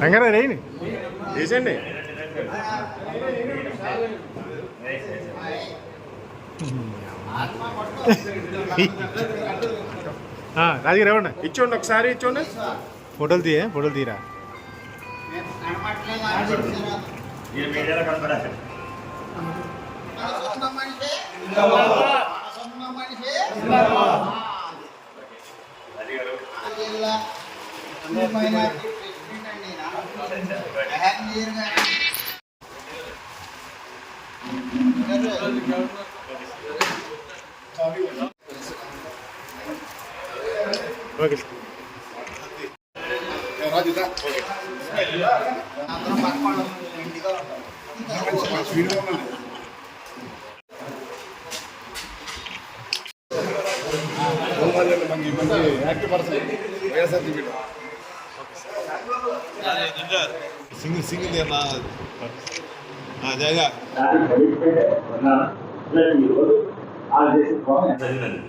వెంకట రేయని వేసండి రాజుగారు ఇవ్వండి ఇచ్చోండి ఒకసారి ఇచ్చోండి. ఫోటోలు తీయ ఫోటోలు తీరా? కనపట్లేదు Anjir kan. Oke. Ya, lanjut. Oke. Yang di kalau. Kita video single single అమ్మా జాగా చదివినాను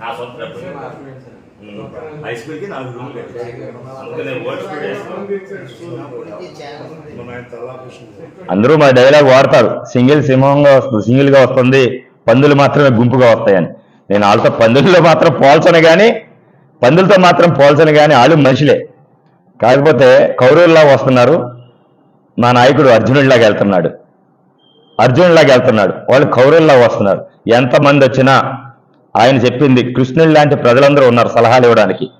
నా సొంత డబ్బులు. హై స్కూల్కి నాలుగు రూమ్లు. అందరూ మా డైలాగ్ వాడతారు సింగిల్ సింహంగా వస్తుంది సింగిల్గా వస్తుంది పందులు మాత్రమే గుంపుగా వస్తాయని నేను వాళ్ళతో పందుల్లో మాత్రం పోల్చను కానీ పందులతో మాత్రం పోల్చను కానీ వాళ్ళు మనుషులే కాకపోతే కౌరవుల్లా వస్తున్నారు. మా నాయకుడు అర్జునుడిలాగా వెళ్తున్నాడు. అర్జునుడిలాగా వెళ్తున్నాడు. వాళ్ళు కౌరవుల్లా వస్తున్నారు. ఎంతమంది వచ్చినా ఆయన చెప్పింది కృష్ణుడి లాంటి ప్రజలందరూ ఉన్నారు సలహాలు ఇవ్వడానికి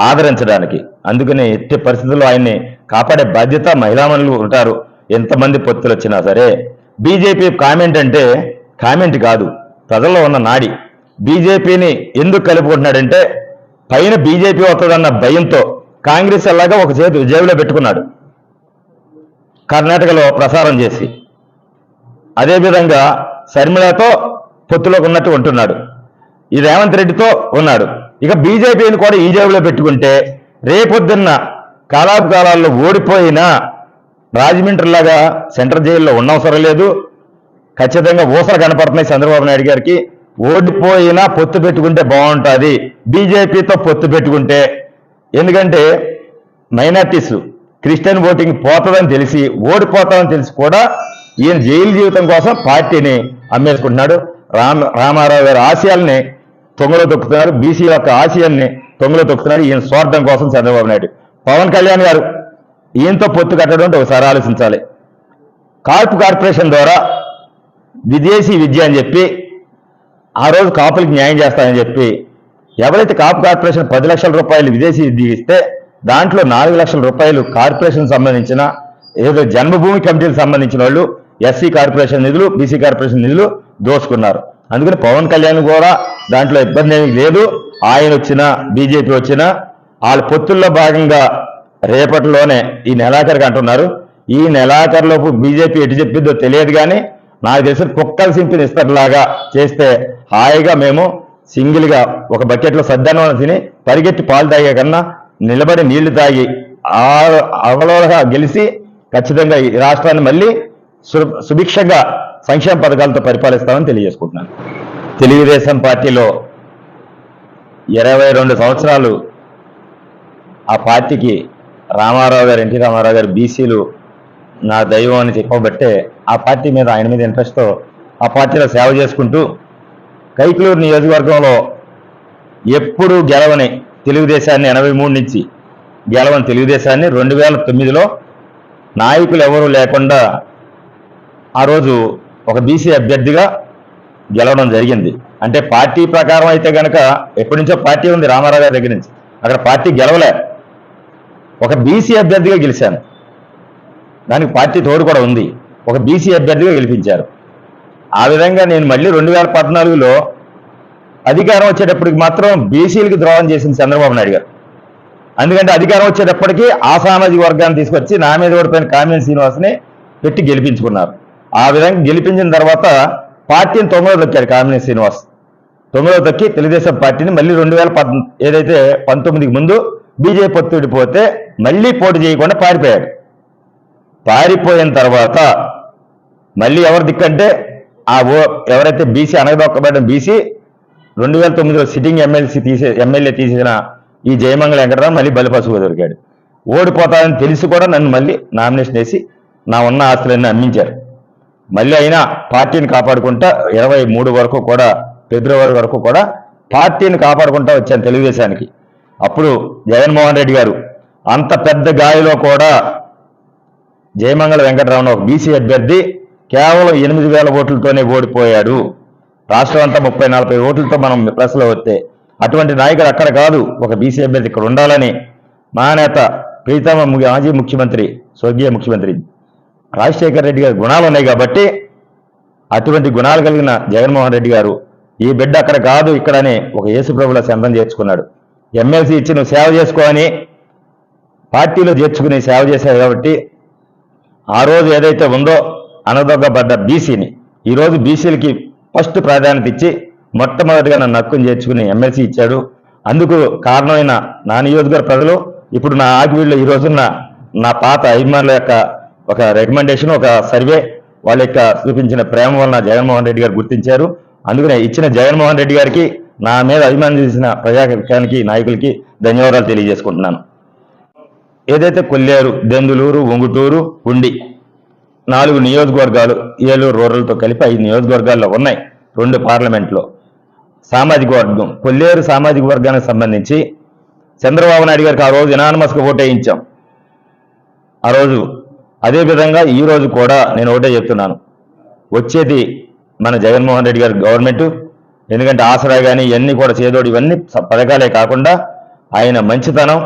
ఆదరించడానికి. అందుకని ఎట్టి పరిస్థితుల్లో ఆయన్ని కాపాడే బాధ్యత మహిళామణులు ఉంటారు. ఎంతమంది పొత్తులు వచ్చినా సరే. బీజేపీ కామెంట్ అంటే కామెంట్ కాదు. ప్రజల్లో ఉన్న నాడి. బీజేపీని ఎందుకు కలుపుకుంటున్నాడంటే పైన బీజేపీ వస్తుందన్న భయంతో కాంగ్రెస్ అలాగా ఒక చేతి జేబులో పెట్టుకున్నాడు. కర్ణాటకలో ప్రసారం చేసి. అదేవిధంగా శర్మిలతో పొత్తులోకి ఉన్నట్టు ఉంటున్నాడు. ఈ రేవంత్ రెడ్డితో ఉన్నాడు. ఇక బీజేపీని కూడా ఈ జేబులో పెట్టుకుంటే రేపొద్దున్న కాలాపు కాలాల్లో ఓడిపోయినా రాజమండ్రిలాగా సెంట్రల్ జైల్లో ఉండవసరం లేదు. ఖచ్చితంగా ఊసలు కనపడుతున్నాయి చంద్రబాబు నాయుడు గారికి. ఓడిపోయినా పొత్తు పెట్టుకుంటే బాగుంటుంది. బీజేపీతో పొత్తు పెట్టుకుంటే ఎందుకంటే మైనార్టీస్ క్రిస్టియన్ ఓటింగ్ పోతుందని తెలిసి ఓడిపోతామని తెలిసి కూడా ఈయన జైలు జీవితం కోసం పార్టీని అమ్మేసుకుంటున్నాడు. రామ రామారావు గారి ఆశయాల్ని తొంగలో తొక్కుతున్నారు. బీసీ యొక్క ఆశయాల్ని తొంగలో తొక్కుతున్నారు ఈయన స్వార్థం కోసం చంద్రబాబు నాయుడు. పవన్ కళ్యాణ్ గారు ఈయనతో పొత్తు కట్టడం అంటే ఒకసారి ఆలోచించాలి. కార్పు కార్పొరేషన్ ద్వారా విదేశీ విద్య అని చెప్పి ఆ రోజు కాపులకు న్యాయం చేస్తానని చెప్పి ఎవరైతే కాపు కార్పొరేషన్ పది లక్షల రూపాయలు విదేశీ ఇస్తే దాంట్లో నాలుగు లక్షల రూపాయలు కార్పొరేషన్ సంబంధించిన ఏదో జన్మభూమి కమిటీకి సంబంధించిన వాళ్ళు ఎస్సీ కార్పొరేషన్ నిధులు బీసీ కార్పొరేషన్ నిధులు దోసుకున్నారు. అందుకని పవన్ కళ్యాణ్ కూడా దాంట్లో ఇబ్బంది ఏమీ లేదు. ఆయన వచ్చినా బీజేపీ వచ్చినా వాళ్ళ పొత్తుల్లో భాగంగా రేపటిలోనే ఈ నెలాఖరికి అంటున్నారు. ఈ నెలాఖరులోపు బీజేపీ ఎటు చెప్పిద్దో తెలియదు కానీ నాకు తెలిసిన కుక్కలు సింపిని ఇస్తారులాగా చేస్తే హాయిగా మేము సింగిల్గా ఒక బకెట్లో సద్దన్నం తిని పరిగెత్తి పాలు తాగే కన్నా నిలబడి నీళ్ళు తాగి అవలోగా గెలిచి ఖచ్చితంగా ఈ రాష్ట్రాన్ని మళ్ళీ సు- సుభిక్షంగా సంక్షేమ పథకాలతో పరిపాలిస్తామని తెలియజేసుకుంటున్నాను. తెలుగుదేశం పార్టీలో ఇరవై రెండు సంవత్సరాలు ఆ పార్టీకి రామారావు గారు ఎన్టీ రామారావు గారు బీసీలు నా దైవం అని చెప్పబట్టే ఆ పార్టీ మీద ఆయన మీద ఇంట్రెస్ట్తో ఆ పార్టీలో సేవ చేసుకుంటూ కైకలూరు నియోజకవర్గంలో ఎప్పుడూ గెలవని తెలుగుదేశాన్ని ఎనభై మూడు నుంచి గెలవని తెలుగుదేశాన్ని రెండు వేల తొమ్మిదిలో నాయకులు ఎవరూ లేకుండా ఆ రోజు ఒక బీసీ అభ్యర్థిగా గెలవడం జరిగింది. అంటే పార్టీ ప్రకారం అయితే కనుక ఎప్పటి నుంచో పార్టీ ఉంది రామారావు గారి దగ్గర నుంచి. అక్కడ పార్టీ గెలవలే. ఒక బీసీ అభ్యర్థిగా గెలిచాను. దానికి పార్టీ తోడు కూడా ఉంది. ఒక బీసీ అభ్యర్థిగా గెలిపించారు. ఆ విధంగా నేను మళ్ళీ రెండు వేల పద్నాలుగులో అధికారం వచ్చేటప్పటికి మాత్రం బీసీలకు ద్రోహం చేసింది చంద్రబాబు నాయుడు గారు. ఎందుకంటే అధికారం వచ్చేటప్పటికి ఆ సామాజిక వర్గాన్ని తీసుకొచ్చి నా మీద ఓడిపోయిన కామినేని శ్రీనివాస్ని పెట్టి గెలిపించుకున్నారు. ఆ విధంగా గెలిపించిన తర్వాత పార్టీని తొమ్మిదో తొక్కారు కామినేని శ్రీనివాస్. తొమ్మిదో తొక్కి తెలుగుదేశం పార్టీని మళ్ళీ రెండు వేల పద్ ఏదైతే పంతొమ్మిదికి ముందు బీజేపీ పొత్తుడిపోతే మళ్ళీ పోటీ చేయకుండా పారిపోయాడు. పారిపోయిన తర్వాత మళ్ళీ ఎవరు దిక్కంటే ఆ ఓ ఎవరైతే బీసీ అనగదొక్కబడిన బీసీ రెండు వేల తొమ్మిదిలో సిట్టింగ్ ఎమ్మెల్సీ తీసే ఎమ్మెల్యే తీసేసిన ఈ జయమంగళ వెంకటరావు మళ్ళీ బలిపశువుగా దొరికాడు. ఓడిపోతానని తెలిసి కూడా నన్ను మళ్ళీ నామినేషన్ వేసి నా ఉన్న ఆస్తులన్నీ అమ్మించారు. మళ్ళీ అయినా పార్టీని కాపాడుకుంటా ఇరవై మూడు వరకు కూడా ఫిబ్రవరి వరకు కూడా పార్టీని కాపాడుకుంటా వచ్చాను తెలుగుదేశానికి. అప్పుడు జగన్మోహన్ రెడ్డి గారు అంత పెద్ద గాయలో కూడా జయమంగళ వెంకటరామన్ ఒక బీసీ అభ్యర్థి కేవలం ఎనిమిది వేల ఓట్లతోనే ఓడిపోయాడు. రాష్ట్రం అంతా ముప్పై నలభై ఓట్లతో మనం ప్రెస్లో వస్తే అటువంటి నాయకుడు అక్కడ కాదు. ఒక బీసీ అభ్యర్థి ఇక్కడ ఉండాలని మా నేత ప్రీతమ మాజీ ముఖ్యమంత్రి స్వర్గీయ ముఖ్యమంత్రి రాజశేఖర రెడ్డి గారి గుణాలు ఉన్నాయి కాబట్టి అటువంటి గుణాలు కలిగిన జగన్మోహన్ రెడ్డి గారు ఈ బిడ్డ అక్కడ కాదు ఇక్కడనే ఒక యేసుప్రభుల సంతం చేర్చుకున్నాడు. ఎమ్మెల్సీ ఇచ్చి నువ్వు సేవ చేసుకోవని పార్టీలో చేర్చుకుని సేవ చేశారు కాబట్టి ఆ రోజు ఏదైతే ఉందో అనదొగ్గబడ్డ బీసీని. ఈరోజు బీసీలకి ఫస్ట్ ప్రాధాన్యత ఇచ్చి మొట్టమొదటిగా నన్ను హక్కును చేర్చుకుని ఎమ్మెల్సీ ఇచ్చాడు. అందుకు కారణమైన నా నియోజకవర్గ ప్రజలు ఇప్పుడు నా ఆగివీళ్ళు ఈ రోజున నా పాత అభిమానుల యొక్క ఒక రికమెండేషన్ ఒక సర్వే వాళ్ళ యొక్క చూపించిన ప్రేమ వలన జగన్మోహన్ రెడ్డి గారు గుర్తించారు. అందుకనే ఇచ్చిన జగన్మోహన్ రెడ్డి గారికి నా మీద అభిమానం చేసిన ప్రజాకానికి నాయకులకి ధన్యవాదాలు తెలియజేసుకుంటున్నాను. ఏదైతే కొల్లేరు దెందులూరు ఒంగుటూరు ఉండి నాలుగు నియోజకవర్గాలు ఏలూరు రూరల్తో కలిపి ఐదు నియోజకవర్గాల్లో ఉన్నాయి. రెండు పార్లమెంట్లో. సామాజిక వర్గం. కొల్లేరు సామాజిక వర్గానికి సంబంధించి చంద్రబాబు నాయుడు గారికి ఆ రోజు ఇనానమస్గా ఓటేయించాం ఆ రోజు అదేవిధంగా ఈ రోజు కూడా నేను ఒకటే చెప్తున్నాను. వచ్చేది మన జగన్మోహన్ రెడ్డి గారి గవర్నమెంట్. ఎందుకంటే ఆసరా కానీ ఇవన్నీ కూడా చేదోడు ఇవన్నీ పథకాలే కాకుండా ఆయన మంచితనం.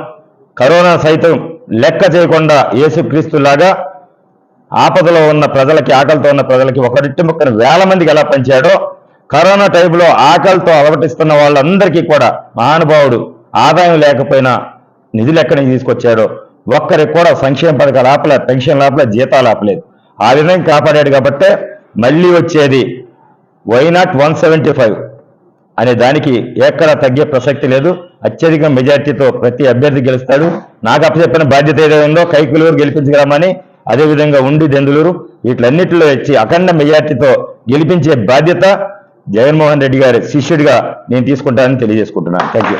కరోనా సైతం లెక్క చేయకుండా యేసుక్రీస్తులాగా ఆపదలో ఉన్న ప్రజలకి ఆకలితో ఉన్న ప్రజలకి ఒకరిట్టి ముక్కను వేల మందికి ఎలా పంచాడో కరోనా టైంలో ఆకలితో అలవటిస్తున్న వాళ్ళందరికీ కూడా మహానుభావుడు ఆదాయం లేకపోయినా నిధులు ఎక్కడి నుంచి తీసుకొచ్చాడో ఒక్కరికి కూడా సంక్షేమ పథకాలు ఆపలే పెన్షన్ ఆపలే జీతాలు ఆపలేదు. ఆ విధంగా కాపాడాడు కాబట్టే మళ్ళీ వచ్చేది why not one seventy five అనే దానికి ఎక్కడా తగ్గే ప్రసక్తి లేదు. అత్యధిక మెజార్టీతో ప్రతి అభ్యర్థి గెలుస్తాడు. నాకు అప్పచెప్పిన బాధ్యత ఏదైతే ఉందో కైకులూరు గెలిపించగలమని అదేవిధంగా ఉండి దెందులూరు వీటిలన్నిటిలో ఇచ్చి అఖండ మెజార్టీతో గెలిపించే బాధ్యత జగన్మోహన్ రెడ్డి గారి శిష్యుడిగా నేను తీసుకుంటానని తెలియజేసుకుంటున్నాను. Thank you